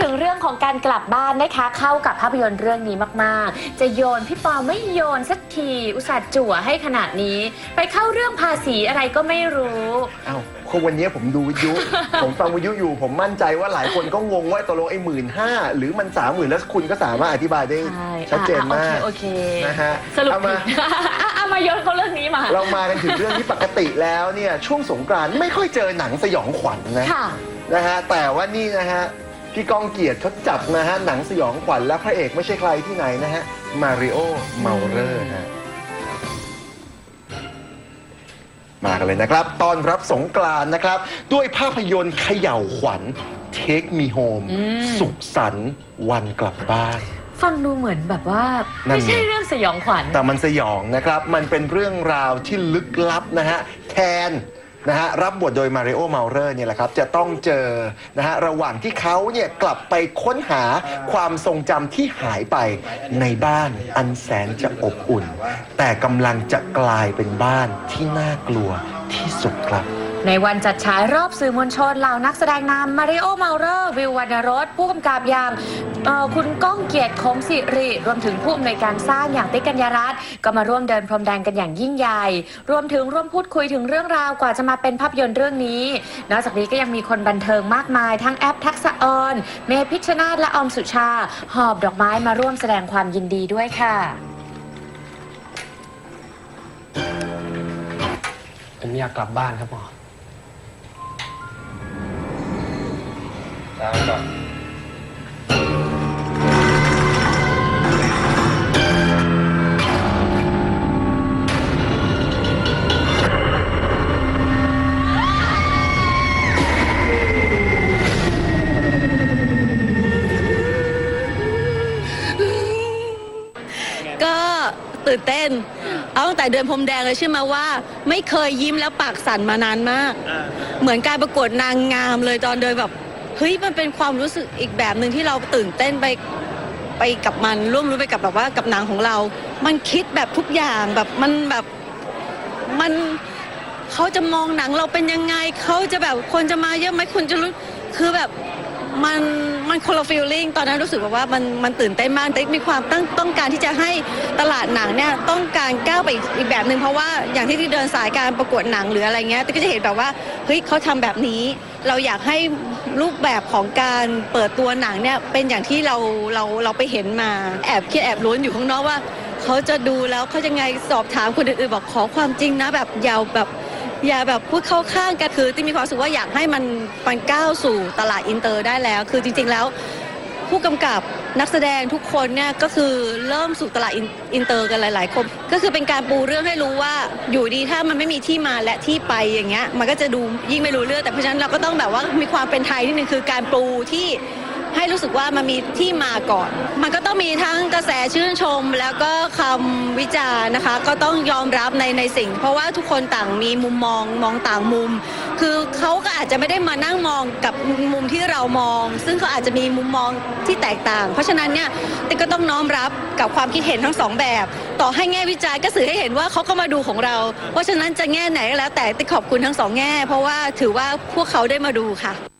ถึงเรื่องของการกลับบ้านนะคะ เข้ากับภาพยนตร์เรื่องนี้มากๆ จะโยนพี่ปอไม่โยนสักทีอุตส่าห์จั่วให้ขนาดนี้ ไปเข้าเรื่องภาษีอะไรก็ไม่รู้ อ้าวก็วันนี้ผมดูวิทยุ ผมฟังวิทยุอยู่ ผมมั่นใจว่าหลายคนก็งงว่าตกลงไอ้หมื่นห้าหรือมันสามหมื่นแล้วคุณก็สามารถอธิบายได้ใช่ชัดเจนมากอะโอเคโอเคนะฮะสรุปเอาผิมา ด อะเอามาโยนเขาเรื่องนี้มา เรามากันถึงเรื่องที่ปกติแล้วเนี่ยช่วงสงกรานต์ไม่ค่อยเจอหนังสยองขวัญนะค่ะ นะฮะแต่ว่านี่นะฮะ พี่ก้องเกียรติเขาจัดนะฮะหนังสยองขวัญและพระเอกไม่ใช่ใครที่ไหนนะฮะมาริโอเมาเลอร์ฮะมากันเลยนะครับ ตอนรับสงกรานต์นะครับ ด้วยภาพยนตร์เขย่าวขวัญ Take Me Home อืม สุขสันต์วันกลับบ้าน ฟังดูเหมือนแบบว่า นั่นไม่ใช่ไงเรื่องสยองขวัญ แต่มันสยองนะครับ มันเป็นเรื่องราวที่ลึกลับนะฮะ แทน นะฮะรับบทโดยมาริโอเมาเลอร์เนี่ยแหละครับจะต้องเจอนะฮะระหว่างที่เขาเนี่ยกลับไปค้นหาความทรงจำที่หายไปในบ้านอันแสนจะอบอุ่น แต่กำลังจะกลายเป็นบ้านที่น่ากลัวที่สุดครับ ในวันจัดฉายรอบสื่อมวลชนเหล่านักแสดงนำมาริโอเมาเลอร์วิววรรณรสผู้กำกับอย่าง เอ่อคุณก้องเกียรติคมสิริรวมถึงผู้อำนวยการสร้างอย่างติ๊กกัญญารัตน์ก็มาร่วมเดินพรมแดงกันอย่างยิ่งใหญ่ รวมถึงร่วมพูดคุยถึงเรื่องราวกว่าจะมาเป็นภาพยนตร์เรื่องนี้ นอกจากนี้ก็ยังมีคนบันเทิงมากมาย ทั้งแอปทักษะออน เมพิชชนาธและออมสุชา หอบดอกไม้มาร่วมแสดงความยินดีด้วยค่ะ ผมอยากกลับบ้านครับหมอก็ ตื่นเต้น เอาตั้งแต่เดินพรมแดงเลยใช่ไหมว่า ไม่เคยยิ้มแล้วปากสั่นมานานมาก เหมือนการประกวดนางงามเลยตอนเดินแบบเฮ้ยมันเป็นความรู้สึกอีกแบบหนึ่งที่เราตื่นเต้นไปไปกับมันร่วมรู้ไปกับแบบว่ากับหนังของเรา มันคิดแบบทุกอย่างแบบมันแบบมันเขาจะมองหนังเราเป็นยังไงเขาจะแบบคนจะมาเยอะไหมคนจะรู้คือแบบมัน มันคนละฟีลลิ่งตอนนั้นรู้สึกแบบว่ามันมันตื่นเต้นมากแต่มีความตั้งต้องการที่จะให้ตลาดหนังเนี่ยต้องการก้าวไปอีกแบบหนึ่งเพราะว่าอย่างที่ที่เดินสายการประกวดหนังหรืออะไรเงี้ยแต่ก็จะเห็นแบบว่าเฮ้ยเขาทำแบบนี้ เราอยากให้รูปแบบของการเปิดตัวหนังเนี่ยเป็นอย่างที่เราเราเราไปเห็นมาแอบคิดแอบลุ้นอยู่ข้างนอกว่าเขาจะดูแล้วเขาจะไงสอบถามคนอื่นๆบอกขอความจริงนะแบบยาวแบบ อย่าแบบพูดเข้าข้างกันคือที่มีความรู้สึกว่าอยากให้มันมันก้าวสู่ตลาดอินเตอร์ได้แล้ว คือจริง ๆแล้ว ผู้กำกับนักแสดงทุกคนเนี่ยก็คือเริ่มสู่ตลาดอินเตอร์กันหลาย ๆ คน ก็คือเป็นการปูเรื่องให้รู้ว่าอยู่ดีถ้ามันไม่มีที่มาและที่ไปอย่างเงี้ยมันก็จะดูยิ่งไม่รู้เรื่องแต่เพราะฉะนั้นเราก็ต้องแบบว่ามีความเป็นไทยนิดนึงคือการปูที่ รู้สึกว่ามันมีที่มาก่อน มันก็ต้องมีทั้งกระแสชื่นชม แล้วก็คำวิจารณ์นะคะ ก็ต้องยอมรับในในสิ่ง เพราะว่าทุกคนต่างมีมุมมองมองต่างมุม คือเขาก็อาจจะไม่ได้มานั่งมองกับมุมที่เรามอง ซึ่งเขาอาจจะมีมุมมองที่แตกต่าง เพราะฉะนั้นเนี่ยติ๊กก็ต้องน้อมรับกับความคิดเห็นทั้งสองแบบ ต่อให้แง่วิจารณ์ก็สื่อให้เห็นว่าเขาก็มาดูของเรา เพราะฉะนั้นจะแง่ไหนก็แล้วแต่ติ๊กขอบคุณทั้งสองแง่ เพราะว่าถือว่าพวกเขาได้มาดูค่ะ